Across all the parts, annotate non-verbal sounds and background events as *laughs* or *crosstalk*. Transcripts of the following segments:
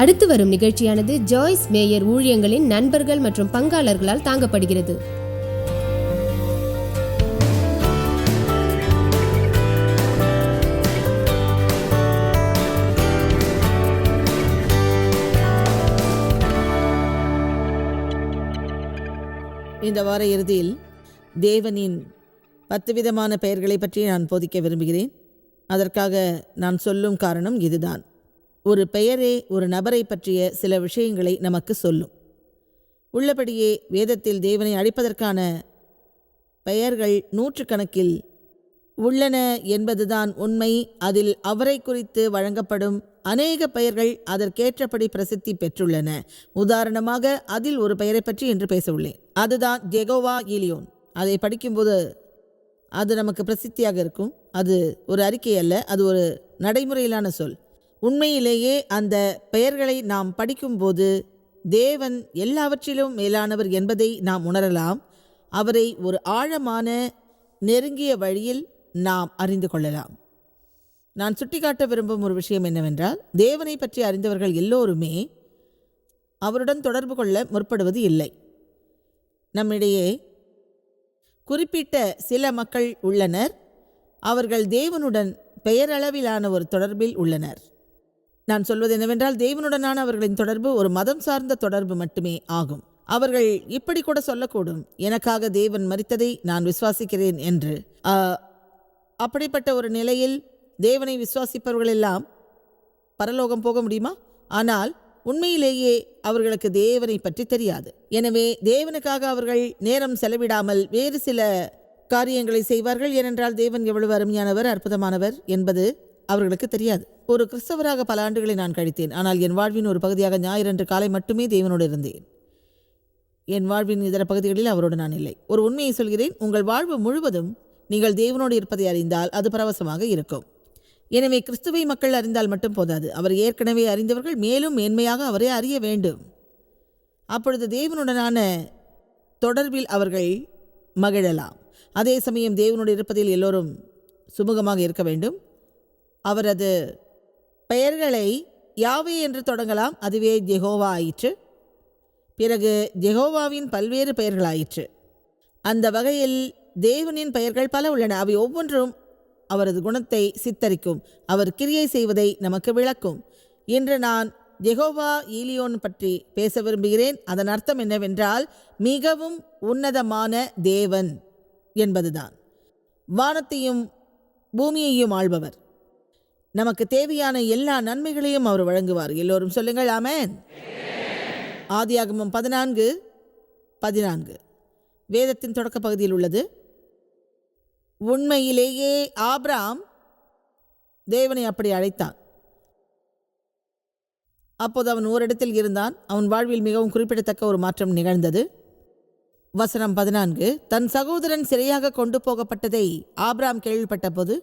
அடுத்து வரும் நிகழ்ச்சியானது ஜாய்ஸ் மேயர் ஊழியங்களின் நண்பர்கள் மற்றும் பங்காளர்களால் தாங்கப்படுகிறது. இந்த வார இறுதியில் தேவனின் பத்து விதமான பெயர்களை பற்றி நான் போதிக்க விரும்புகிறேன். அதற்காக நான் சொல்லும் காரணம் இதுதான். ஒரு பெயரே ஒரு நபரை பற்றிய சில விஷயங்களை நமக்கு சொல்லும். உள்ளபடியே வேதத்தில் தேவனை அழைப்பதற்கான பெயர்கள் நூற்றுக்கணக்கில் உள்ளன என்பதுதான் உண்மை. அதில் அவரை குறித்து வழங்கப்படும் அநேக பெயர்கள் அதற்கேற்றபடி பிரசித்தி பெற்றுள்ளன. உதாரணமாக அதில் ஒரு பெயரை பற்றி என்று பேச உள்ளேன் அதுதான் ஜெகோவா இலியோன் அதை படிக்கும்போது அது நமக்கு பிரசித்தியாக இருக்கும். அது ஒரு அறிக்கை அல்ல அது ஒரு நடைமுறையிலான சொல். உண்மையிலேயே அந்த பெயர்களை நாம் படிக்கும்போது தேவன் எல்லாவற்றிலும் மேலானவர் என்பதை நாம் உணரலாம். அவரை ஒரு ஆழமான நெருங்கிய வழியில் நாம் அறிந்து கொள்ளலாம். நான் சுட்டிக்காட்ட விரும்பும் ஒரு விஷயம் என்னவென்றால் தேவனை பற்றி அறிந்தவர்கள் எல்லோருமே அவருடன் தொடர்பு கொள்ள முற்படுவது இல்லை. நம்மிடையே குறிப்பிட்ட சில மக்கள் உள்ளனர். அவர்கள் தேவனுடன் பெயரளவிலான ஒரு தொடர்பில் உள்ளனர். நான் சொல்வது என்னவென்றால் தேவனுடனான அவர்களின் தொடர்பு ஒரு மதம் சார்ந்த தொடர்பு மட்டுமே ஆகும். அவர்கள் இப்படி கூட சொல்லக்கூடும். எனக்காக தேவன் மறித்ததை நான் விசுவாசிக்கிறேன் என்று. அப்படிப்பட்ட ஒரு நிலையில் தேவனை விசுவாசிப்பவர்கள் எல்லாம் பரலோகம் போக முடியுமா? ஆனால் உண்மையிலேயே அவர்களுக்கு தேவனை பற்றி தெரியாது. எனவே தேவனுக்காக அவர்கள் நேரம் செலவிடாமல் வேறு சில காரியங்களை செய்வார்கள். ஏனென்றால் தேவன் எவ்வளவு அருமையானவர் அற்புதமானவர் என்பது அவர்களுக்கு தெரியாது. ஒரு கிறிஸ்தவராக பல ஆண்டுகளை நான் கழித்தேன். ஆனால் என் வாழ்வின் ஒரு பகுதியாக ஞாயிறன்று காலை மட்டுமே தேவனோடு இருந்தேன். என் வாழ்வின் இதர பகுதிகளில் அவரோடு நான் இல்லை. ஒரு உண்மையை சொல்கிறேன். உங்கள் வாழ்வு முழுவதும் நீங்கள் தேவனோடு இருப்பதை அறிந்தால் அது பரவசமாக இருக்கும். எனவே கிறிஸ்துவை மக்கள் அறிந்தால் மட்டும் போதாது. அவர் ஏற்கனவே அறிந்தவர்கள் மேலும் மேன்மையாக அவரை அறிய வேண்டும். அப்பொழுது தேவனுடனான தொடர்பில் அவர்கள் மகிழலாம். அதே சமயம் தேவனோடு இருப்பதில் எல்லோரும் சுமூகமாக இருக்க வேண்டும். அவரது பெயர்களை யாவே என்று தொடங்கலாம். அதுவே ஜெகோவா ஆயிற்று. பிறகு ஜெகோவாவின் பல்வேறு பெயர்களாயிற்று. அந்த வகையில் தேவனின் பெயர்கள் பல உள்ளன. அவை ஒவ்வொன்றும் அவரது குணத்தை சித்தரிக்கும். அவர் கிரியை செய்வதை நமக்கு விளக்கும். இன்று நான் ஜெகோவா ஈலியோன் பற்றி பேச விரும்புகிறேன். அதன் அர்த்தம் என்னவென்றால் மிகவும் உன்னதமான தேவன் என்பதுதான். வானத்தையும் பூமியையும் ஆள்பவர். நமக்கு தேவையான எல்லா நன்மைகளையும் அவர் வழங்குவார். எல்லோரும் சொல்லுங்கள் ஆமேன். ஆதியாகமம் பதினான்கு பதினான்கு. வேதத்தின் தொடக்க பகுதியில் உள்ளது. உண்மையிலேயே ஆப்ராம் தேவனை அப்படி அழைத்தான். அப்போது அவன் ஓரிடத்தில் இருந்தான். அவன் வாழ்வில் மிகவும் குறிப்பிடத்தக்க ஒரு மாற்றம் நிகழ்ந்தது. வசனம் பதினான்கு தன் சகோதரன் சிறையாக கொண்டு போகப்பட்டதை ஆபிராம் கேள்விப்பட்டபோது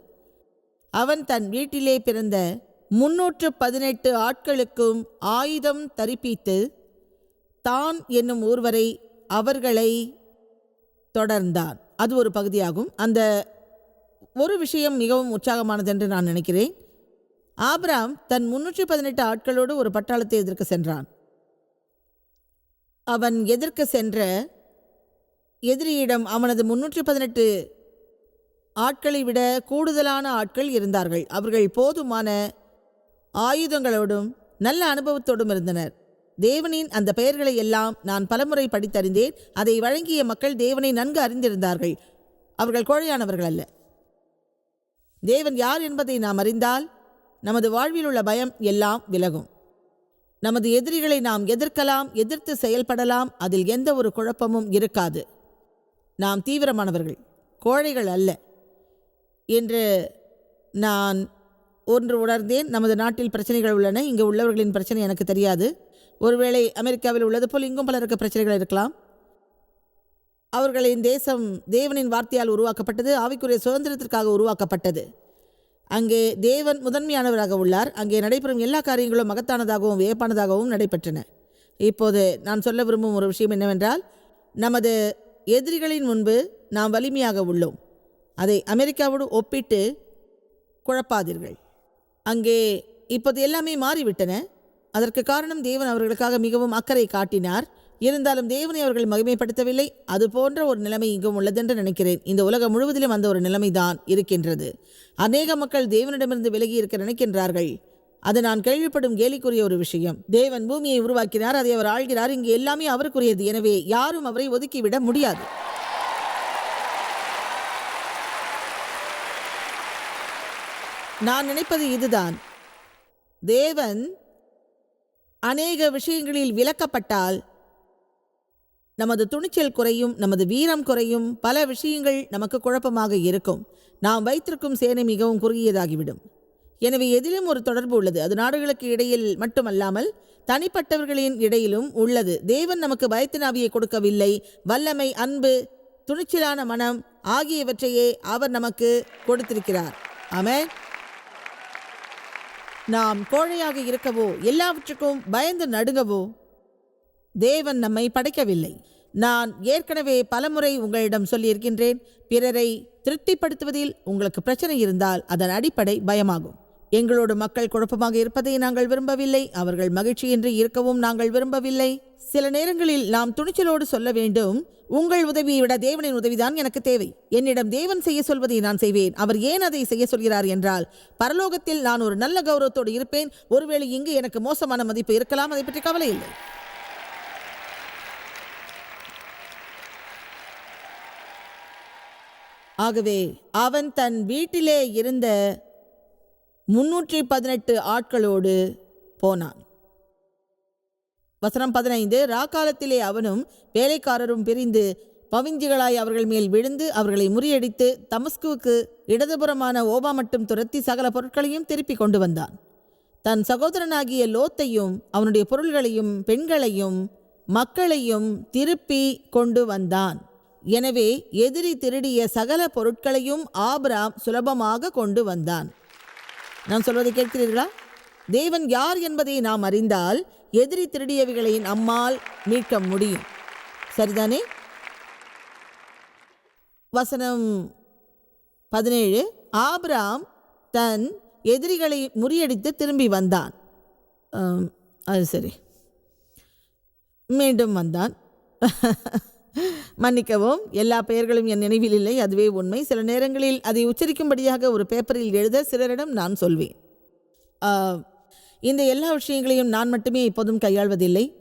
அவன் தன் வீட்டிலே பிறந்த முன்னூற்று பதினெட்டு ஆட்களுக்கும் ஆயுதம் தரிப்பித்து தான் என்னும் ஊர்வரை அவர்களை தொடர்ந்தான். அது ஒரு பகுதியாகும். அந்த ஒரு விஷயம் மிகவும் உற்சாகமானது என்று நான் நினைக்கிறேன். ஆப்ராம் தன் முன்னூற்றி பதினெட்டு ஆட்களோடு ஒரு பட்டாளத்தை எதிர்க்க சென்றான். அவன் எதிர்க்க சென்ற எதிரியிடம் அவனது முன்னூற்றி பதினெட்டு ஆட்களை விட கூடுதலான ஆட்கள் இருந்தார்கள். அவர்கள் போதுமான ஆயுதங்களோடும் நல்ல அனுபவத்தோடும் இருந்தனர். தேவனின் அந்த பெயர்களை எல்லாம் நான் பலமுறை படித்தறிந்தேன். அதை வழங்கிய மக்கள் தேவனை நன்கு அறிந்திருந்தார்கள். அவர்கள் கோழையானவர்கள் அல்ல. தேவன் யார் என்பதை நாம் அறிந்தால் நமது வாழ்வில் உள்ள பயம் எல்லாம் விலகும். நமது எதிரிகளை நாம் எதிர்க்கலாம் எதிர்த்து செயல்படலாம். அதில் எந்த ஒரு குழப்பமும் இருக்காது. நாம் தீவிரமானவர்கள். கோழைகள் அல்ல. என்று நான் ஒன்று உணர்ந்தேன். நமது நாட்டில் பிரச்சனைகள் உள்ளன. இங்கே உள்ளவர்களின் பிரச்சனை எனக்கு தெரியாது. ஒருவேளை அமெரிக்காவில் உள்ளது போல் இங்கும் பலருக்கு பிரச்சனைகள் இருக்கலாம். அவர்களின் தேசம் தேவனின் வார்த்தையால் உருவாக்கப்பட்டது. ஆவிக்குரிய சுதந்திரத்திற்காக உருவாக்கப்பட்டது. அங்கே தேவன் முதன்மையானவராக உள்ளார். அங்கே நடைபெறும் எல்லா காரியங்களும் மகத்தானதாகவும் வியப்பானதாகவும் நடைபெற்றன. இப்போது நான் சொல்ல விரும்பும் ஒரு விஷயம் என்னவென்றால் நமது எதிரிகளின் முன்பு நாம் வலிமையாக உள்ளோம். அதை அமெரிக்காவோடு ஒப்பிட்டு குழப்பாதீர்கள். அங்கே இப்போது எல்லாமே மாறிவிட்டன. அதற்கு காரணம் தேவன் அவர்களுக்காக மிகவும் அக்கறை காட்டினார். இருந்தாலும் தேவனை அவர்கள் மகிமைப்படுத்தவில்லை. அது போன்ற ஒரு நிலைமை இங்கும் உள்ளதென்று நினைக்கிறேன். இந்த உலகம் முழுவதிலும் அந்த ஒரு நிலைமைதான் இருக்கின்றது. அநேக மக்கள் தேவனிடமிருந்து விலகி இருக்க நினைக்கின்றார்கள். அது நான் கேள்விப்படும் கேலிக்குரிய ஒரு விஷயம். தேவன் பூமியை உருவாக்கினார் அதை அவர் ஆள்கிறார். இங்கு எல்லாமே அவருக்குரியது. எனவே யாரும் அவரை ஒதுக்கிவிட முடியாது. நான் நினைப்பது இதுதான். தேவன் அநேக விஷயங்களில் விலக்கப்பட்டால் நமது துணிச்சல் குறையும் நமது வீரம் குறையும் பல விஷயங்கள் நமக்கு குழப்பமாக இருக்கும். நாம் வைத்திருக்கும் சேனை மிகவும் குறுகியதாகிவிடும். எனவே எதிலும் ஒரு தொடர்பு உள்ளது. அது நாடுகளுக்கு இடையில் மட்டுமல்லாமல் தனிப்பட்டவர்களின் இடையிலும் உள்ளது. தேவன் நமக்கு பயத்தினாவியை கொடுக்கவில்லை. வல்லமை அன்பு துணிச்சலான மனம் ஆகியவற்றையே அவர் நமக்கு கொடுத்திருக்கிறார். ஆமென். நாம் கோழையாக இருக்கவோ எல்லாவற்றுக்கும் பயந்து நடுங்கவோ? தேவன் நம்மை படைக்கவில்லை. நான் ஏற்கனவே பலமுறை உங்களிடம் சொல்லியிருக்கின்றேன் பிறரை திருப்திப்படுத்துவதில் உங்களுக்கு பிரச்சனை இருந்தால் அதன் அடிப்படை பயமாகும். எங்களோடு மக்கள் குழப்பமாக இருப்பதை நாங்கள் விரும்பவில்லை. அவர்கள் மகிழ்ச்சியின்றி இருக்கவும் நாங்கள் விரும்பவில்லை. சில நேரங்களில் நாம் துணிச்சலோடு சொல்ல வேண்டும் உங்கள் உதவியை விட தேவனின் உதவிதான் எனக்கு தேவை. என்னிடம் தேவன் செய்ய சொல்வதை நான் செய்வேன். அவர் ஏன் அதை செய்ய சொல்கிறார் என்றால் பரலோகத்தில் நான் ஒரு நல்ல கௌரவத்தோடு இருப்பேன். ஒருவேளை இங்கு எனக்கு மோசமான மதிப்பு இருக்கலாம். அதை பற்றி கவலை இல்லை. ஆகவே அவன் தன் வீட்டிலே இருந்த முன்னூற்றி பதினெட்டு ஆட்களோடு போனான். வசனம் பதினைந்து ராக்காலத்திலே அவனும் வேலைக்காரரும் பிரிந்து பவிஞ்சிகளாய் அவர்கள் மேல் விழுந்து அவர்களை முறியடித்து தமஸ்குவுக்கு இடதுபுறமான ஓபா மட்டும் துரத்தி சகல பொருட்களையும் திருப்பி கொண்டு வந்தான். தன் சகோதரனாகிய லோத்தையும் அவனுடைய பொருள்களையும் பெண்களையும் மக்களையும் திருப்பி கொண்டு வந்தான். எனவே எதிரி திருடிய சகல பொருட்களையும் ஆபிராம் சுலபமாக கொண்டு வந்தான். நான் சொல்வதை கேட்கிறீர்களா? தேவன் யார் என்பதை நாம் அறிந்தால் எதிரி திருடியவைகளை நம்மால் மீட்க முடியும். சரிதானே? வசனம் பதினேழு. ஆப்ராம் தன் எதிரிகளை முறியடித்து திரும்பி வந்தான். அது சரி. மீண்டும் வந்தான். *laughs* மன்னிக்கவும் எல்லா பெயர்களும் என் நினைவில் இல்லை அதுவே உண்மை. சில நேரங்களில் அதை உச்சரிக்கும்படியாக ஒரு பேப்பரில் எழுத சிலரிடம் நான் சொல்வேன். ஆ, இந்த எல்லா விஷயங்களையும் நான் மட்டுமே இப்போதும் கையாள்வதில்லை.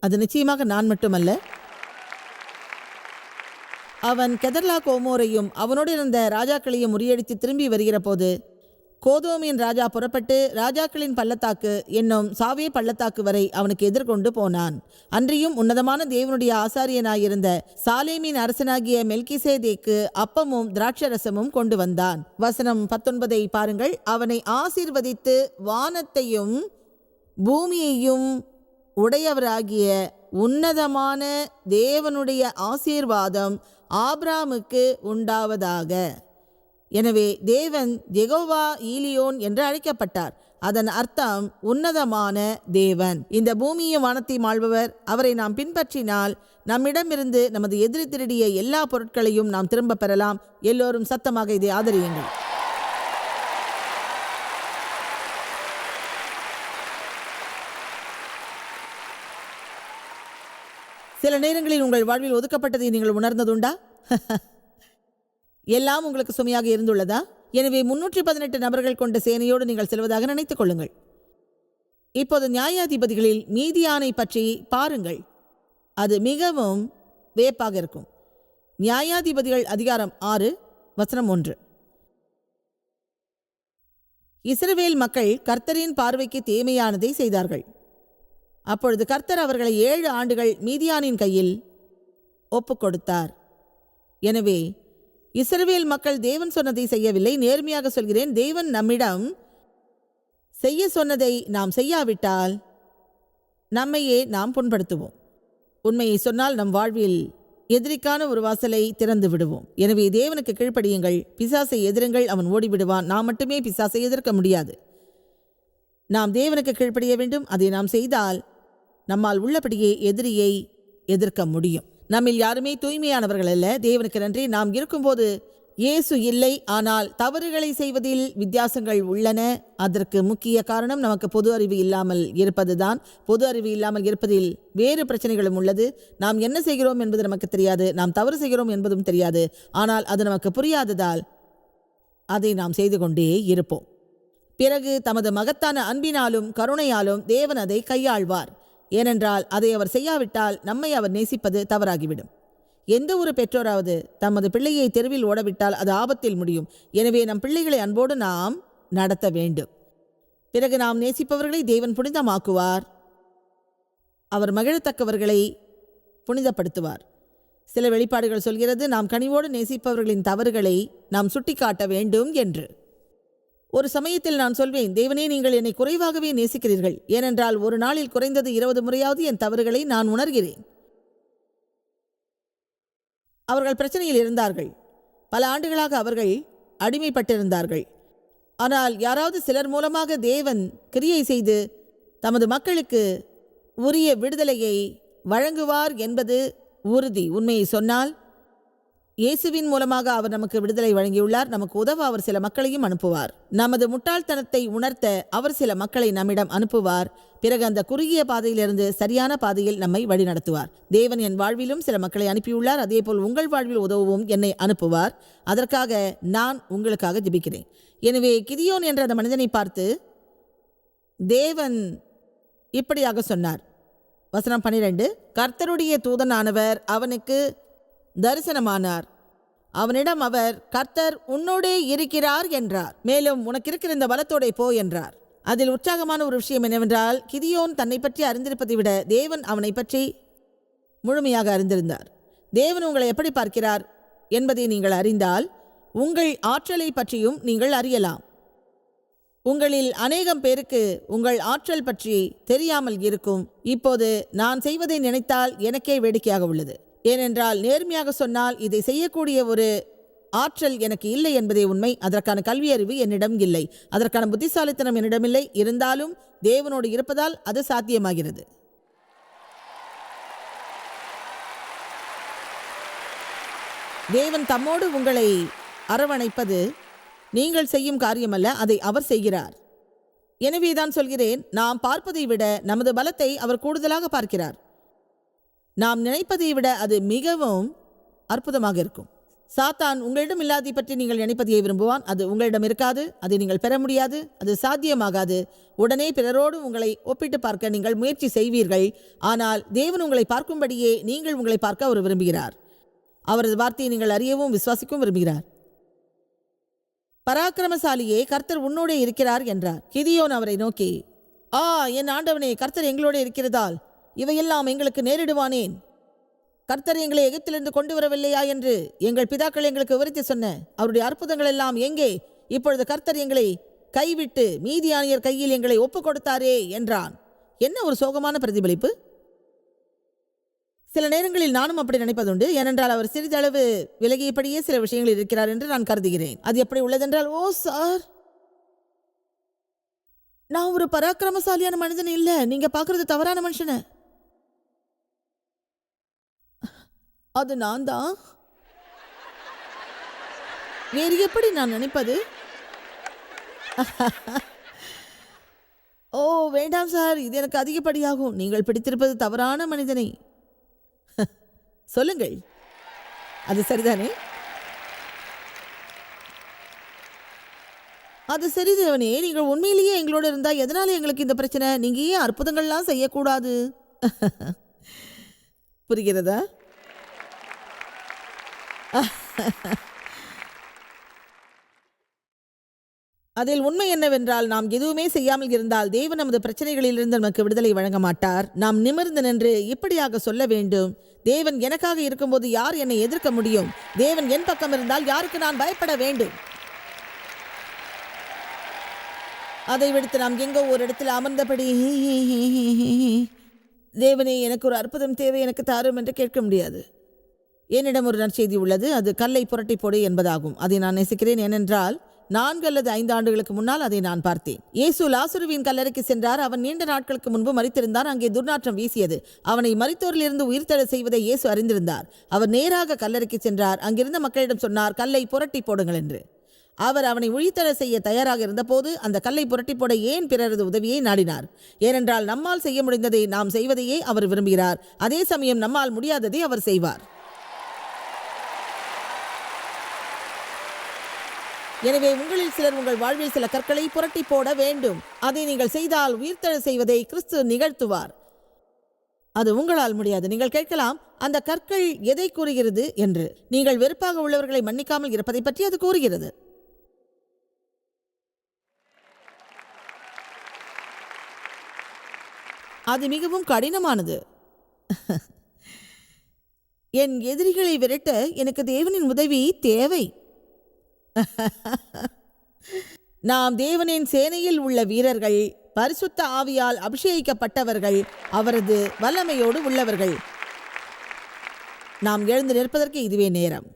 அது நிச்சயமாக நான் மட்டுமல்ல. அவன் கெதர்லா கோமோரையும் அவனோடு இருந்த ராஜாக்களையும் முறியடித்து திரும்பி வருகிற போது கோதோமின் ராஜா புறப்பட்டு ராஜாக்களின் பள்ளத்தாக்கு என்னும் சாவே பள்ளத்தாக்கு வரை அவனுக்கு எதிர்கொண்டு போனான். அன்றியும் உன்னதமான தேவனுடைய ஆசாரியனாயிருந்த சாலேமின் அரசனாகிய மெல்கிசேதேக்கு அப்பமும் திராட்சரசமும் கொண்டு வந்தான். வசனம் பத்தொன்பதை பாருங்கள். அவனை ஆசீர்வதித்து வானத்தையும் பூமியையும் உடையவராகிய உன்னதமான தேவனுடைய ஆசீர்வாதம் ஆப்ராமுக்கு உண்டாவதாக. எனவே தேவன் ஜெகோவா ஈலியோன் என்று அழைக்கப்பட்டார். அதன் அர்த்தம் உன்னதமான தேவன். இந்த பூமியும் வானத்தையும் ஆள்பவர். அவரை நாம் பின்பற்றினால் நம்மிடமிருந்து நமது எதிரி திருடிய எல்லா பொருட்களையும் நாம் திரும்ப பெறலாம். எல்லோரும் சத்தமாக இதை ஆதரியுங்கள். சில நேரங்களில் உங்கள் வாழ்வில் ஒதுக்கப்பட்டதை நீங்கள் உணர்ந்ததுண்டா? *laughs* எல்லாம் உங்களுக்கு சுமையாக இருந்துள்ளதா? எனவே முன்னூற்றி பதினெட்டு நபர்கள் கொண்ட சேனையோடு நீங்கள் செல்வதாக நினைத்துக் கொள்ளுங்கள். இப்போது நியாயாதிபதிகளில் மீதியானை பற்றி பாருங்கள். அது மிகவும் வேப்பாக இருக்கும். நியாயாதிபதிகள் அதிகாரம் ஆறு வசனம் ஒன்று. இஸ்ரவேல் மக்கள் கர்த்தரின் பார்வைக்கு தீமையானதை செய்தார்கள். அப்பொழுது கர்த்தர் அவர்களை ஏழு ஆண்டுகள் மீதியானின் கையில் ஒப்புக் கொடுத்தார். எனவே இஸ்ரவேல் மக்கள் தேவன் சொன்னதை செய்யவில்லை. நேர்மையாக சொல்கிறேன். தேவன் நம்மிடம் செய்ய சொன்னதை நாம் செய்யாவிட்டால் நம்மையே நாம் புண்படுத்துவோம். உண்மையை சொன்னால் நம் வாழ்வில் எதிரிக்கான ஒரு வாசலை திறந்து விடுவோம். எனவே தேவனுக்கு கீழ்ப்படியுங்கள். பிசாசை எதிருங்கள். அவன் ஓடிவிடுவான். நாம் மட்டுமே பிசாசை எதிர்க்க முடியாது. நாம் தேவனுக்கு கீழ்ப்படிய வேண்டும். அதை நாம் செய்தால் நம்மால் உள்ளபடியே எதிரியை எதிர்க்க முடியும். நம்மில் யாருமே தூய்மையானவர்கள் அல்ல. தேவனுக்கு நன்றி. நாம் இருக்கும்போது இயேசு இல்லை. ஆனால் தவறுகளை செய்வதில் வித்தியாசங்கள் உள்ளன. அதற்கு முக்கிய காரணம் நமக்கு பொது அறிவு இல்லாமல் இருப்பதுதான். பொது அறிவு இல்லாமல் இருப்பதில் வேறு பிரச்சனைகளும் உள்ளது. நாம் என்ன செய்கிறோம் என்பது நமக்கு தெரியாது. நாம் தவறு செய்கிறோம் என்பதும் தெரியாது. ஆனால் அது நமக்கு புரியாததால் அதை நாம் செய்து கொண்டே இருப்போம். பிறகு தமது மகத்தான அன்பினாலும் கருணையாலும் தேவன் அதை கையாள்வார். ஏனென்றால் அதை அவர் செய்யாவிட்டால் நம்மை அவர் நேசிப்பது தவறாகிவிடும். எந்த ஒரு பெற்றோராவது தமது பிள்ளையை தெருவில் ஓடவிட்டால் அது ஆபத்தில் முடியும். எனவே நம் பிள்ளைகளை அன்போடு நாம் நடத்த வேண்டும். பிறகு நாம் நேசிப்பவர்களை தேவன் புனிதமாக்குவார். அவர் மகிழத்தக்கவர்களை புனிதப்படுத்துவார். சில வெளிப்பாடுகள் சொல்கிறது நாம் கனிவோடு நேசிப்பவர்களின் தவறுகளை நாம் சுட்டிக்காட்ட வேண்டும் என்று. ஒரு சமயத்தில் நான் சொல்வேன் தேவனே நீங்கள் என்னை குறைவாகவே நேசிக்கிறீர்கள். ஏனென்றால் ஒரு நாளில் குறைந்தது இருபது முறையாவது என் தவறுகளை நான் உணர்கிறேன். அவர்கள் பிரச்சனையில் இருந்தார்கள். பல ஆண்டுகளாக அவர்கள் அடிமைப்பட்டிருந்தார்கள். ஆனால் யாராவது சிலர் மூலமாக தேவன் கிரியை செய்து தமது மக்களுக்கு உரிய விடுதலையை வழங்குவார் என்பது உறுதி. உண்மையை சொன்னால் இயேசுவின் மூலமாக அவர் நமக்கு விடுதலை வழங்கியுள்ளார். நமக்கு உதவ அவர் சில மக்களையும் அனுப்புவார். நமது முட்டாள்தனத்தை உணர்த்த அவர் சில மக்களை நம்மிடம் அனுப்புவார். பிறகு அந்த குறுகிய பாதையிலிருந்து சரியான பாதையில் நம்மை வழிநடத்துவார் தேவன் என் வாழ்விலும் சில மக்களை அனுப்பியுள்ளார். அதேபோல் உங்கள் வாழ்வில் உதவவும். என்னை அனுப்புவார். அதற்காக நான் உங்களுக்காக ஜிபிக்கிறேன். எனவே கிதியோன் என்ற அந்த மனிதனை பார்த்து தேவன் இப்படியாக சொன்னார். வசனம் பன்னிரண்டு. கர்த்தருடைய தூதனானவர் அவனுக்கு தரிசனமானார். அவனிடம் அவர் கர்த்தர் உன்னோடே இருக்கிறார் என்றார். மேலும் உனக்கு இருக்கிற இந்த பலத்தோடே போ என்றார். அதில் உற்சாகமான ஒரு விஷயம் என்னவென்றால் கிதியோன் தன்னை பற்றி அறிந்திருப்பதை விட தேவன் அவனை பற்றி முழுமையாக அறிந்திருந்தார். தேவன் உங்களை எப்படி பார்க்கிறார் என்பதை நீங்கள் அறிந்தால் உங்கள் ஆற்றலை பற்றியும் நீங்கள் அறியலாம். உங்களில் அநேகம் பேருக்கு உங்கள் ஆற்றல் பற்றி தெரியாமல் இருக்கும். இப்போது நான் செய்வதை நினைத்தால் எனக்கே வேடிக்கையாக உள்ளது. ஏனென்றால் நேர்மையாக சொன்னால் இதை செய்யக்கூடிய ஒரு ஆற்றல் எனக்கு இல்லை என்பதே உண்மை. அதற்கான கல்வி அறிவு என்னிடம் இல்லை. அதற்கான புத்திசாலித்தனம் என்னிடமில்லை இருந்தாலும் தேவனோடு இருப்பதால் அது சாத்தியமாகிறது. தேவன் தம்மோடு உங்களை அரவணைப்பது நீங்கள் செய்யும் காரியமல்ல அதை அவர் செய்கிறார். எனவே தான் சொல்கிறேன் நாம் பார்ப்பதை விட நமது பலத்தை அவர் கூடுதலாக பார்க்கிறார். நாம் நினைப்பதை விட அது மிகவும் அற்புதமாக இருக்கும். சாத்தான் உங்களிடம் இல்லாதை பற்றி நீங்கள் நினைப்பதையே விரும்புவான். அது உங்களிடம் இருக்காது அதை நீங்கள் பெற முடியாது அது சாத்தியமாகாது. உடனே பிறரோடு உங்களை ஒப்பிட்டு பார்க்க நீங்கள் முயற்சி செய்வீர்கள். ஆனால் தேவன் உங்களை பார்க்கும்படியே நீங்கள் உங்களை பார்க்க அவர் விரும்புகிறார். அவரது வார்த்தையை நீங்கள் அறியவும் விசுவாசிக்கவும் விரும்புகிறார். பராக்கிரமசாலியே கர்த்தர் உன்னோடே இருக்கிறார் என்றார். கிதியோன் அவரை நோக்கி ஆ என் ஆண்டவனே கர்த்தர் எங்களோட இருக்கிறதால் இவையெல்லாம் எங்களுக்கு நேரிடுவானேன். கர்த்தர் எங்களை எகிப்திலிருந்து கொண்டு வரவில்லையா என்று எங்கள் பிதாக்கள் எங்களுக்கு விவரித்து சொன்ன அவருடைய அற்புதங்கள் எல்லாம் எங்கே? இப்பொழுது கர்த்தர் எங்களை கைவிட்டு மீதியானியர் கையில் எங்களை ஒப்புக் கொடுத்தாரே என்றான். என்ன ஒரு சோகமான பிரதிபலிப்பு? சில நேரங்களில் நானும் அப்படி நினைப்பதுண்டு. ஏனென்றால் அவர் சிறிதளவு விலகியபடியே சில விஷயங்கள் இருக்கிறார் என்று நான் கருதுகிறேன். அது எப்படி உள்ளதென்றால் ஓ சார்! நான் ஒரு பராக்கிரமசாலியான மனிதன் இல்லை. நீங்க பாக்குறது தவறான மனுஷனை. அது நான் தான் வேறு எப்படி நான் நினைப்பது? ஓ வேண்டாம் சார். இது எனக்கு அதிகப்படியாகும். நீங்கள் பிடித்திருப்பது தவறான மனிதனை. சொல்லுங்கள். அது சரிதானே? அது சரி தேவனே நீங்கள் உண்மையிலேயே எங்களோட இருந்தால் எதனால் எங்களுக்கு இந்த பிரச்சனை? நீங்கள் ஏன் அற்புதங்கள்லாம் செய்யக்கூடாது. புரிகிறதா? அதில் உண்மை என்னவென்றால் நாம் எதுவுமே செய்யாமல் இருந்தால் தேவன் நமது பிரச்சனைகளிலிருந்து நமக்கு விடுதலை வழங்க மாட்டார் நாம் நிமிர்ந்து நின்று இப்படியாக சொல்ல வேண்டும் தேவன் எனக்காக இருக்கும்போது யார் என்னை எதிர்க்க முடியும் தேவன் என் பக்கம் இருந்தால் யாருக்கு நான் பயப்பட வேண்டும் அதை விடுத்து நாம் எங்கோ ஒரு இடத்தில் அமர்ந்தபடி தேவனே எனக்கு ஒரு அற்புதம் தேவை எனக்கு தாரும் என்று கேட்க முடியாது என்னிடம் ஒரு நற்செய்தி உள்ளது. அது கல்லை புரட்டி போடு என்பதாகும். அதை நான் நேசிக்கிறேன். ஏனென்றால் நான்கு அல்லது ஐந்து ஆண்டுகளுக்கு முன்னால் அதை நான் பார்த்தேன். இயேசு லாசுருவின் கல்லறைக்கு சென்றார். அவன் நீண்ட நாட்களுக்கு முன்பு மறித்திருந்தார் அங்கே துர்நாற்றம் வீசியது. அவனை மறித்தோரிலிருந்து உயிர்த்தெழ செய்வதை இயேசு அறிந்திருந்தார். அவர் நேராக கல்லறைக்கு சென்றார். அங்கிருந்த மக்களிடம் சொன்னார் கல்லை புரட்டி போடுங்கள் என்று. அவர் அவனை உழித்தர செய்ய தயாராக இருந்தபோது அந்த கல்லை புரட்டி போட ஏன் பிறரது உதவியை நாடினார்? ஏனென்றால் நம்மால் செய்ய முடிந்ததை நாம் செய்வதையே அவர் விரும்புகிறார். அதே சமயம் நம்மால் முடியாததை அவர் செய்வார். எனவே உங்களில் சிலர் உங்கள் வாழ்வில் சில கற்களை புரட்டி போட வேண்டும். அதை நீங்கள் செய்தால் உயிர்த்தெழ செய்வதை கிறிஸ்து நிகழ்த்துவார். அது உங்களால் முடியாது. நீங்கள் கேட்கலாம் அந்த கற்கள் எதை கூறுகிறது என்று. நீங்கள் வெறுப்பாக உள்ளவர்களை மன்னிக்காமல் இருப்பதை பற்றி அது கூறுகிறது. அது மிகவும் கடினமானது. என் எதிரிகளை விரட்ட எனக்கு தேவனின் உதவி தேவை. *laughs* நாம் தேவனின் சேனையில் உள்ள வீரர்கள் பரிசுத்த ஆவியால் அபிஷேகிக்கப்பட்டவர்கள் அவரது வல்லமையோடு உள்ளவர்கள். நாம் எழுந்து நிற்பதற்கு இதுவே நேரம்.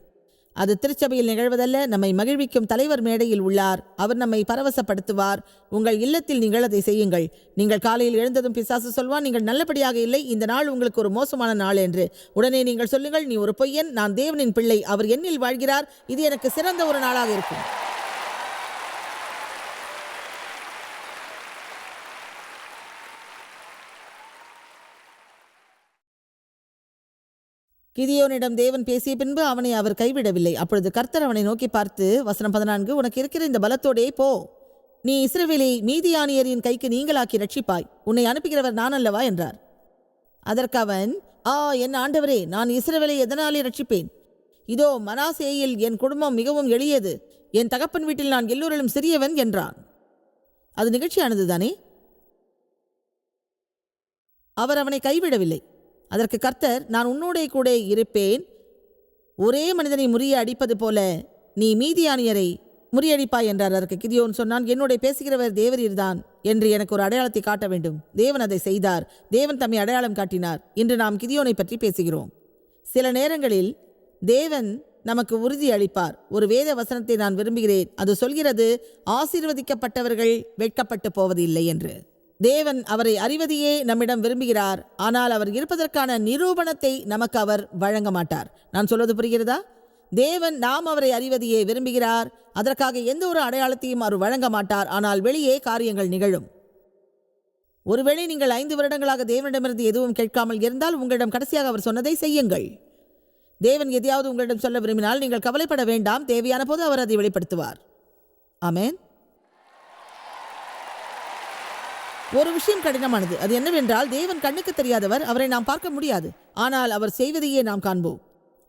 அது திருச்சபையில் நிகழ்வதல்ல நம்மை மகிழ்விக்கும் தலைவர் மேடையில் உள்ளார். அவர் நம்மை பரவசப்படுத்துவார். உங்கள் இல்லத்தில் நீங்கள் அதை செய்யுங்கள். நீங்கள் காலையில் எழுந்ததும் பிசாசு சொல்வான் நீங்கள் நல்லபடியாக இல்லை இந்த நாள் உங்களுக்கு ஒரு மோசமான நாள் என்று. உடனே நீங்கள் சொல்லுங்கள் நீ ஒரு பொய்யன் நான் தேவனின் பிள்ளை அவர் என்னில் வாழ்கிறார் இது எனக்கு சிறந்த ஒரு நாளாக இருக்கும். கிதியோனிடம் தேவன் பேசிய பின்பு அவனை அவர் கைவிடவில்லை. அப்பொழுது கர்த்தர் அவனை நோக்கி பார்த்து வசனம் பதினான்கு உனக்கு இருக்கிற இந்த பலத்தோடே போ. நீ இஸ்ரவேலை மீதியானியரின் கைக்கு நீங்களாக்கி ரட்சிப்பாய் உன்னை அனுப்புகிறவர் நான் அல்லவா? என்றார். அதற்கு அவன் ஆ என் ஆண்டவரே நான் இஸ்ரவேலை எதனாலே ரட்சிப்பேன் இதோ மனாசேயில் என் குடும்பம் மிகவும் எளியது. என் தகப்பன் வீட்டில் நான் எல்லோரிலும் சிறியவன் என்றான். அது நிகழ்ச்சியானது தானே? அவர் அவனை கைவிடவில்லை. அதற்கு கர்த்தர் நான் உன்னோடே கூட இருப்பேன். ஒரே மனிதனை முறிய அடிப்பது போல நீ மீதியானியரை முறியடிப்பாய் என்றார். அதற்கு கிதியோன் சொன்னான் என்னுடைய பேசுகிறவர் தேவரீர்தான் என்று எனக்கு ஒரு அடையாளத்தை காட்ட வேண்டும். தேவன் அதை செய்தார். தேவன் தம்மை அடையாளம் காட்டினார் இன்று நாம் கிதியோனை பற்றி பேசுகிறோம். சில நேரங்களில் தேவன் நமக்கு உறுதி அளிப்பார். ஒரு வேத வசனத்தை நான் விரும்புகிறேன். அது சொல்கிறது ஆசீர்வதிக்கப்பட்டவர்கள் வெட்கப்பட்டு போவதில்லை என்று. தேவன் அவரை அறிவதையே நம்மிடம் விரும்புகிறார். ஆனால் அவர் இருப்பதற்கான நிரூபணத்தை நமக்கு அவர் வழங்க மாட்டார். நான் சொல்வது புரிகிறதா? தேவன் நாம் அவரை அறிவதையே விரும்புகிறார். அதற்காக எந்த ஒரு அடையாளத்தையும் அவர் வழங்க மாட்டார். ஆனால் வெளியே காரியங்கள் நிகழும். ஒருவேளை நீங்கள் ஐந்து வருடங்களாக தேவனிடமிருந்து எதுவும் கேட்காமல் இருந்தால் உங்களிடம் கடைசியாக அவர் சொன்னதை செய்யுங்கள். தேவன் எதையாவது உங்களிடம் சொல்ல விரும்பினால் நீங்கள் கவலைப்பட வேண்டாம். தேவையான போது அவர் அதை வெளிப்படுத்துவார். ஆமேன். ஒரு விஷயம் கடினமானது. அது என்னவென்றால் தேவன் கண்ணுக்கு தெரியாதவர் அவரை நாம் பார்க்க முடியாது. ஆனால் அவர் செய்வதையே நாம் காண்போம்.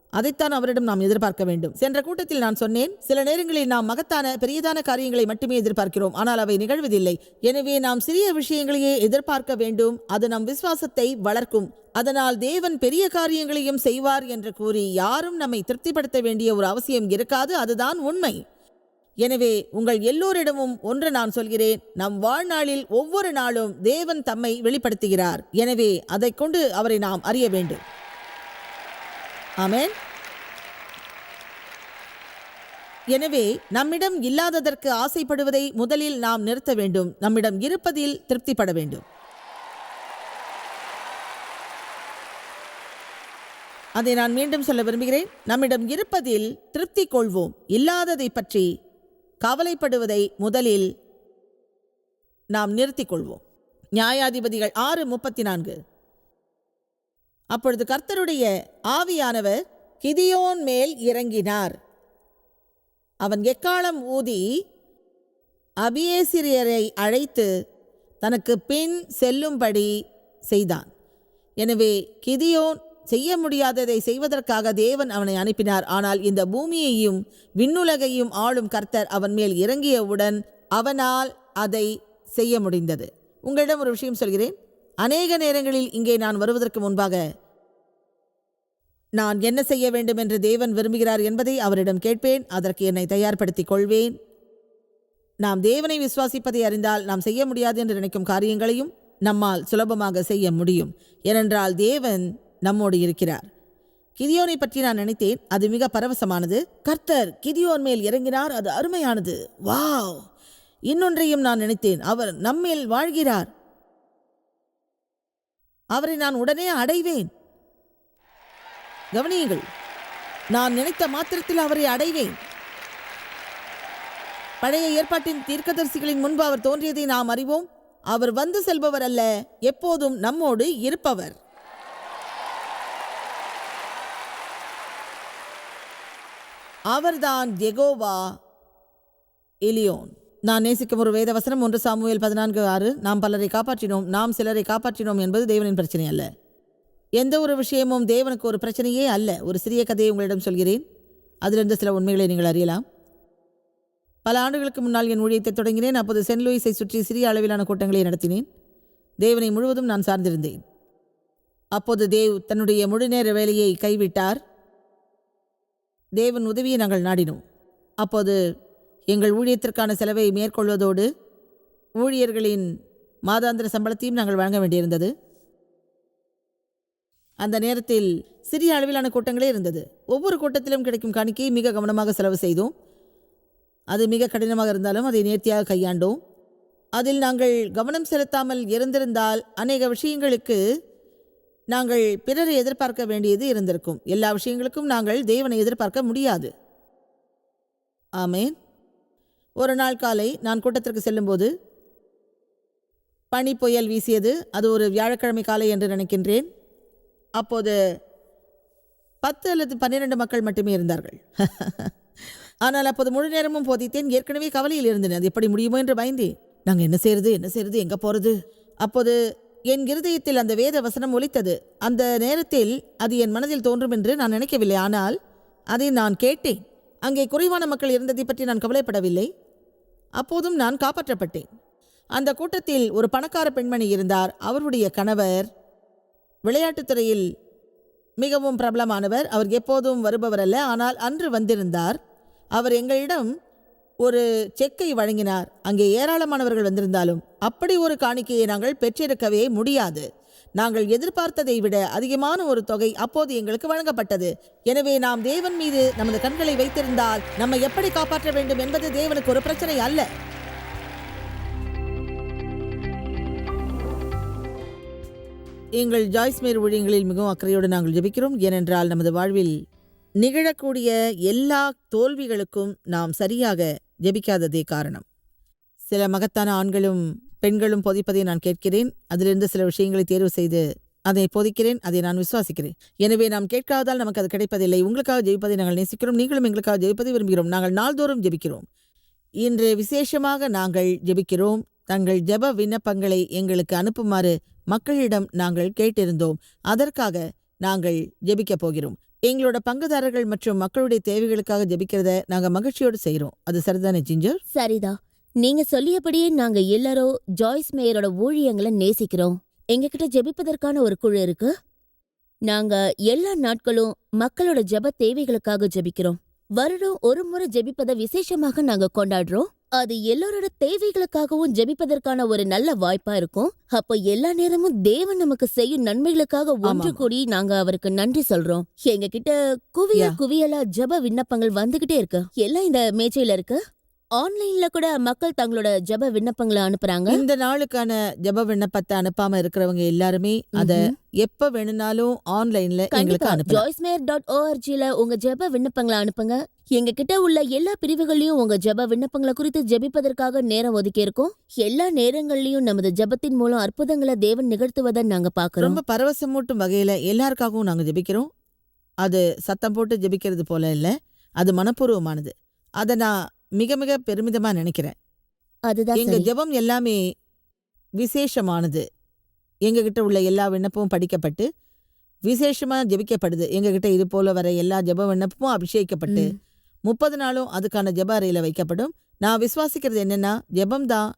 அதைத்தான் அவரிடம் நாம் எதிர்பார்க்க வேண்டும். சென்ற கூட்டத்தில் நான் சொன்னேன் சில நேரங்களில் நாம் மகத்தான பெரியதான காரியங்களை மட்டுமே எதிர்பார்க்கிறோம். ஆனால் அவை நிகழ்வதில்லை. எனவே நாம் சிறிய விஷயங்களையே எதிர்பார்க்க வேண்டும். அது நம் விசுவாசத்தை வளர்க்கும். அதனால் தேவன் பெரிய காரியங்களையும் செய்வார் என்று கூறி யாரும் நம்மை திருப்திப்படுத்த வேண்டிய ஒரு அவசியம் இருக்காது. அதுதான் உண்மை. எனவே உங்கள் எல்லோரிடமும் ஒன்று நான் சொல்கிறேன் நம் வாழ்நாளில் ஒவ்வொரு நாளும் தேவன் தம்மை வெளிப்படுத்துகிறார். எனவே அதைக் கொண்டு அவரை நாம் அறிய வேண்டும். ஆமேன். எனவே நம்மிடம் இல்லாததற்கு ஆசைப்படுவதை முதலில் நாம் நிறுத்த வேண்டும். நம்மிடம் இருப்பதில் திருப்திப்பட வேண்டும். அதை நான் மீண்டும் சொல்ல விரும்புகிறேன். நம்மிடம் இருப்பதில் திருப்தி கொள்வோம். இல்லாததை பற்றி கவலைப்படுவதை முதலில் நாம் நிறுத்திக் கொள்வோம் நியாயாதிபதிகள் ஆறு முப்பத்தி நான்கு அப்பொழுது கர்த்தருடைய ஆவியானவர் கிதியோன் மேல் இறங்கினார். அவன் எக்காலம் ஊதி அபியேசிரியரை அழைத்து தனக்கு பின் செல்லும்படி செய்தான். எனவே கிதியோன் செய்ய முடியாததை செய்வதற்காக தேவன் அவனை அனுப்பினார். ஆனால் இந்த பூமியையும் விண்ணுலகையும் ஆளும் கர்த்தர் அவன் மேல் இறங்கியவுடன் அவனால் அதை செய்ய முடிந்தது. உங்களிடம் ஒரு விஷயம் சொல்கிறேன். அநேக நேரங்களில் இங்கே நான் வருவதற்கு முன்பாக நான் என்ன செய்ய வேண்டும் என்று தேவன் விரும்புகிறார் என்பதை அவரிடம் கேட்பேன். அதற்கு என்னை தயார்படுத்திக் கொள்வேன். நாம் தேவனை விசுவாசிப்பதை அறிந்தால் நாம் செய்ய முடியாது என்று நினைக்கும் காரியங்களையும் நம்மால் சுலபமாக செய்ய முடியும். ஏனென்றால் தேவன் நம்மோடு இருக்கிறார். கிதியோனை பற்றி நான் நினைத்தேன். அது மிக பரவசமானது. கர்த்தர் கிதியோன் மேல் இறங்கினார். அது அருமையானது. வாவ்! இன்னொன்றையும் நான் நினைத்தேன். அவர் நம்மேல் வாழ்கிறார். அவரை நான் உடனே அடைவேன். கவனியுங்கள். நான் நினைத்த மாத்திரத்தில் அவரை அடைவேன். பழைய ஏற்பாட்டின் தீர்க்கதரிசிகளின் முன்பு அவர் தோன்றியதை நாம் அறிவோம். அவர் வந்து செல்பவர் அல்ல. எப்போதும் நம்மோடு இருப்பவர். அவர்தான் எகோவா எலியோன். நான் நேசிக்கும் ஒரு வேதவசனம் ஒன்று சாமுவேல் பதினான்கு ஆறு. நாம் பலரை காப்பாற்றினோம் நாம் சிலரை காப்பாற்றினோம் என்பது தேவனின் பிரச்சனை அல்ல. எந்த ஒரு விஷயமும் தேவனுக்கு ஒரு பிரச்சனையே அல்ல. ஒரு சிறிய கதையை உங்களிடம் சொல்கிறேன். அதிலிருந்து சில உண்மைகளை நீங்கள் அறியலாம். பல ஆண்டுகளுக்கு முன்னால் என் ஊழியத்தை தொடங்கினேன். அப்போது சென்ட் லூயிஸை சுற்றி சிறிய அளவிலான கூட்டங்களை நடத்தினேன். தேவனை முழுவதும் நான் சார்ந்திருந்தேன். அப்போது தேவ் தன்னுடைய முழுநேர வேலையை கைவிட்டார். தேவன் உதவியை நாங்கள் நாடினோம். அப்போது எங்கள் ஊழியத்திற்கான செலவை மேற்கொள்வதோடு ஊழியர்களின் மாதாந்திர சம்பளத்தையும் நாங்கள் வழங்க வேண்டியிருந்தது. அந்த நேரத்தில் சிறிய அளவிலான கூட்டங்களே இருந்தது. ஒவ்வொரு கூட்டத்திலும் கிடைக்கும் காணிக்கையை மிக கவனமாக செலவு செய்தோம். அது மிக கடினமாக இருந்தாலும் அதை நேர்த்தியாக கையாண்டோம். அதில் நாங்கள் கவனம் செலுத்தாமல் இருந்திருந்தால் அநேக விஷயங்களுக்கு நாங்கள் பிறரை எதிர்பார்க்க வேண்டியது இருந்திருக்கும். எல்லா விஷயங்களுக்கும் நாங்கள் தேவனை எதிர்பார்க்க முடியாது. ஆமேன். ஒரு நாள் காலை நான் கூட்டத்திற்கு செல்லும்போது பனி புயல் வீசியது அது ஒரு வியாழக்கிழமை காலை என்று நினைக்கின்றேன். அப்போது பத்து அல்லது பன்னிரண்டு மக்கள் மட்டுமே இருந்தார்கள். *laughs* ஆனால் அப்போது முழு நேரமும் போதித்தேன் ஏற்கனவே கவலையில் இருந்தேன். அது எப்படி முடியுமோ என்று பயந்தேன். நாங்கள் என்ன செய்யறது என்ன செய்யறது எங்கே போகிறது அப்போது என் இருதயத்தில் அந்த வேத வசனம் ஒலித்தது. அந்த நேரத்தில் அது என் மனதில் தோன்றும் என்று நான் நினைக்கவில்லை. ஆனால் அதை நான் கேட்டேன். அங்கே குறைவான மக்கள் இருந்ததை பற்றி நான் கவலைப்படவில்லை. அப்போதும் நான் காப்பாற்றப்பட்டேன். அந்த கூட்டத்தில் ஒரு பணக்கார பெண்மணி இருந்தார். அவருடைய கணவர் விளையாட்டுத்துறையில் மிகவும் பிரபலமானவர். அவர் எப்போதும் வருபவர் அல்ல. ஆனால் அன்று வந்திருந்தார். அவர் எங்களிடம் ஒரு செக்கை வழங்கினார். அங்கே ஏராளமானவர்கள் வந்திருந்தாலும் அப்படி ஒரு காணிக்கையை நாங்கள் பெற்றிருக்கவே முடியாது. நாங்கள் எதிர்பார்த்ததை விட அதிகமான ஒரு தொகை அப்போது எங்களுக்கு வழங்கப்பட்டது. எனவே நாம் தேவன் மீது நமது கண்களை வைத்திருந்தால் நம்மை எப்படி காப்பாற்ற வேண்டும் என்பது தேவனுக்கு ஒரு பிரச்சனை அல்ல. எங்கள் ஜாய்ஸ்மேர் ஊழியங்களில் மிகவும் அக்கறையோடு நாங்கள் ஜெபிக்கிறோம். ஏனென்றால் நமது வாழ்வில் நிகழக்கூடிய எல்லா தோல்விகளுக்கும் நாம் சரியாக ஜெபிக்காததே காரணம். சில மகத்தான ஆண்களும் பெண்களும் போதிப்பதை நான் கேட்கிறேன். அதிலிருந்து சில விஷயங்களை தேர்வு செய்து அதை போதிக்கிறேன் அதை நான் விசுவாசிக்கிறேன். எனவே நாம் கேட்காததால் நமக்கு அது கிடைப்பதில்லை. உங்களுக்காக ஜெயிப்பதை நாங்கள் நேசிக்கிறோம். நீங்களும் எங்களுக்காக ஜெயிப்பதை விரும்புகிறோம். நாங்கள் நாள்தோறும் ஜெபிக்கிறோம். இன்று விசேஷமாக நாங்கள் ஜெபிக்கிறோம். தங்கள் ஜெப விண்ணப்பங்களை எங்களுக்கு அனுப்புமாறு மக்களிடம் நாங்கள் கேட்டிருந்தோம். அதற்காக நாங்கள் ஜெபிக்கப் போகிறோம். எங்களோட பங்குதாரர்கள் மற்றும் மக்களுடைய தேவைகளுக்காக ஜெபிக்கிறத நாங்க மகிழ்ச்சியோடு செய்யறோம் அது சரிதானே ஜிஞ்சர்? சரிதா. நீங்க சொல்லியபடியே நாங்க எல்லாரும் ஜாய்ஸ் மேயரோட ஊழியங்களை நேசிக்கிறோம். எங்ககிட்ட ஜெபிப்பதற்கான ஒரு குழு இருக்கு. நாங்க எல்லா நாட்களும் மக்களோட ஜெப தேவைகளுக்காக ஜெபிக்கிறோம். வருடம் ஒரு முறை ஜெபிப்பதை விசேஷமாக நாங்க கொண்டாடுறோம். அது எல்லாரோட தேவைகளுக்காகவும் ஜெபிப்பதற்கான ஒரு நல்ல வாய்ப்பா இருக்கும் அப்போ எல்லா நேரமும் தேவன் நமக்கு செய்யும் நன்மைகளுக்காக ஒன்று. கூடி நாங்க அவருக்கு நன்றி சொல்றோம் எங்க கிட்ட குவியல் Yeah. குவியலா ஜெப விண்ணப்பங்கள் வந்துகிட்டே இருக்கு எல்லாம் இந்த மேஜையில இருக்கு ஆன்லைன்ல கூட மக்கள் தங்களோட ஜெப விண்ணப்பங்களை அனுப்புறாங்க? இந்த நாளுக்கான ஜெப விண்ணப்பத்தை அனுப்பாம இருக்கிறவங்க எல்லாருமே அத. எப்ப வேணும்னாலும் ஆன்லைன்ல எங்களுக்கு அனுப்பலாம் ஜாய்ஸ்மேர் டாட் ஓஆர்ஜில உங்க ஜெப விண்ணப்பங்களை அனுப்புங்க. எங்க கிட்ட உள்ள எல்லா பிரிவுகள்லயும் உங்க ஜெப விண்ணப்பங்களை குறித்து ஜெபிப்பதற்காக நேரம் ஒதுக்கி இருக்கோம். எல்லா நேரங்கள்லயும் நமது ஜெபத்தின் மூலம் அற்புதங்களை தேவன் நிகழ்த்துவதை நாங்க பாக்குறோம் ரொம்ப பரவசமூட்டும் வகையில எல்லாருக்காகவும் நாங்க ஜெபிக்கிறோம். அது சத்தம் போட்டு ஜெபிக்கிறது போல இல்ல. அது மனப்பூர்வமானது. அதை நான் மிக மிக பெருமிதமா நினைக்கிறேன். அதுதான் எங்க. ஜெபம் எல்லாமே விசேஷமானது. எங்ககிட்ட உள்ள எல்லா விண்ணப்பமும் படிக்கப்பட்டு விசேஷமா ஜெபிக்கப்படுது. எங்ககிட்ட இது போல வர எல்லா ஜெப விண்ணப்பமும் அபிஷேகிக்கப்பட்டு. முப்பது நாளும் அதுக்கான ஜெப அறையில வைக்கப்படும். நான் விசுவாசிக்கிறது என்னன்னா ஜெபம் தான்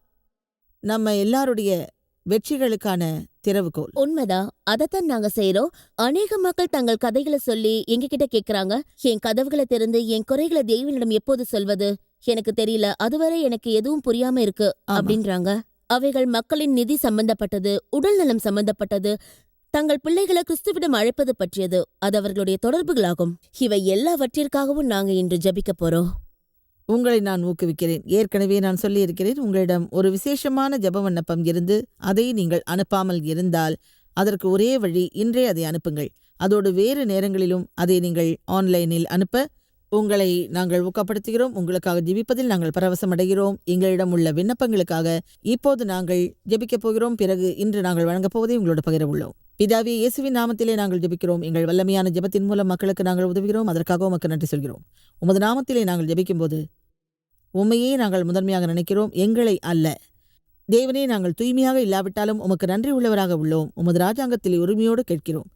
நம்ம எல்லாருடைய வெற்றிகளுக்கான திறவுகோல். உண்மைதான். அதத்தான் நாங்க செய்றோம். அநேக மக்கள் தங்கள் கதைகளை சொல்லி எங்க கிட்ட கேக்குறாங்க. என் கதவுகளை திறந்து என் குறைகளை தெய்வனிடம் எப்போது சொல்வது? எனக்கு தெரியல. அதுவரை எனக்கு எதுவும் புரியாம இருக்கு. அப்படின்றாங்க. அவைகள் மக்களின் நிதி சம்பந்தப்பட்டது உடல்நலம் சம்பந்தப்பட்டது தங்கள் பிள்ளைகளை கிறிஸ்துவிடம் அழைப்பது பற்றியது அது அவர்களுடைய தொடர்புகளாகும். இவை எல்லாவற்றிற்காகவும் நாங்க இன்று ஜெபிக்க போறோம். உங்களை நான் ஊக்குவிக்கிறேன். ஏற்கனவே நான் சொல்லியிருக்கிறேன் உங்களிடம் ஒரு விசேஷமான ஜெப விண்ணப்பம் இருந்து அதை நீங்கள் அனுப்பாமல் இருந்தால் அதற்கு ஒரே வழி இன்றே அதை அனுப்புங்கள். அதோடு வேறு நேரங்களிலும் அதை நீங்கள் ஆன்லைனில் அனுப்ப உங்களை நாங்கள் ஊக்கப்படுத்துகிறோம். உங்களுக்காக ஜெபிப்பதில் நாங்கள் பரவசமடைகிறோம். எங்களிடம் உள்ள விண்ணப்பங்களுக்காக இப்போது நாங்கள் ஜெபிக்கப் போகிறோம். பிறகு இன்று நாங்கள் வழங்கப் போவதை உங்களோடு பகிர உள்ளோம். பிதாவே இயேசுவின் நாமத்திலே நாங்கள் ஜெபிக்கிறோம். எங்கள் வல்லமையான ஜெபத்தின் மூலம் மக்களுக்கு நாங்கள் உதவுகிறோம். அதற்காக உமக்கு நன்றி சொல்கிறோம். உமது நாமத்திலே நாங்கள் ஜெபிக்கும்போது உம்மையே நாங்கள் முதன்மையாக நினைக்கிறோம். எங்களை அல்ல. தேவனே நாங்கள் தூய்மையாக இல்லாவிட்டாலும் உமக்கு நன்றி உள்ளவராக உள்ளோம். உமது ராஜாங்கத்தில் உரிமையோடு கேட்கிறோம்.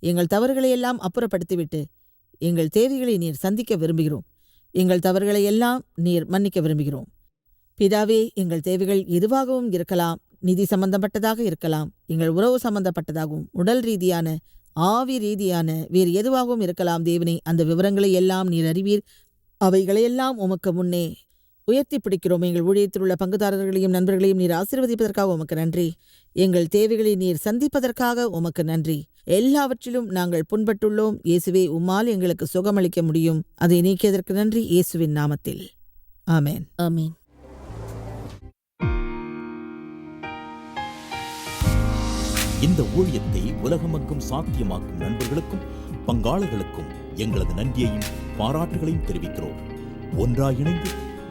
எங்கள் தவறுகளை எல்லாம் அப்புறப்படுத்திவிட்டு எங்கள் தேவைகளை நீர் சந்திக்க விரும்புகிறோம். எங்கள் தவறுகளை எல்லாம் நீர் மன்னிக்க விரும்புகிறோம். பிதாவே எங்கள் தேவைகள் எதுவாகவும் இருக்கலாம் நிதி சம்பந்தப்பட்டதாக இருக்கலாம் எங்கள் உறவு சம்பந்தப்பட்டதாகவும் உடல் ரீதியான ஆவி ரீதியான வேறு எதுவாகவும் இருக்கலாம். தேவனே அந்த விவரங்களை எல்லாம் நீர் அறிவீர். அவைகளையெல்லாம் உமக்கு முன்னே உயர்த்தி பிடிக்கிறோம். எங்கள் ஊழியத்தில் உள்ள பங்குதாரர்களையும் நண்பர்களையும் நீர் ஆசீர்வதிப்பதற்காக உமக்கு நன்றி. எங்கள் தேவைகளை நீர் சந்திப்பதற்காக உமக்கு நன்றி. எல்லாவற்றிலும் நாங்கள் புண்பட்டுள்ளோம். இயேசுவே உம்மால் எங்களுக்கு சுகமளிக்க முடியும். அதை நீக்கியதற்கு நன்றி. இயேசுவின் நாமத்தில். ஆமென். ஆமீன். இந்த ஊழியத்தை உலகமெங்கும் சாத்தியமாக்கும் நண்பர்களுக்கும் பங்காளர்களுக்கும் எங்களது நன்றியையும் பாராட்டுகளையும் தெரிவிக்கிறோம். ஒன்றாய் இணைந்து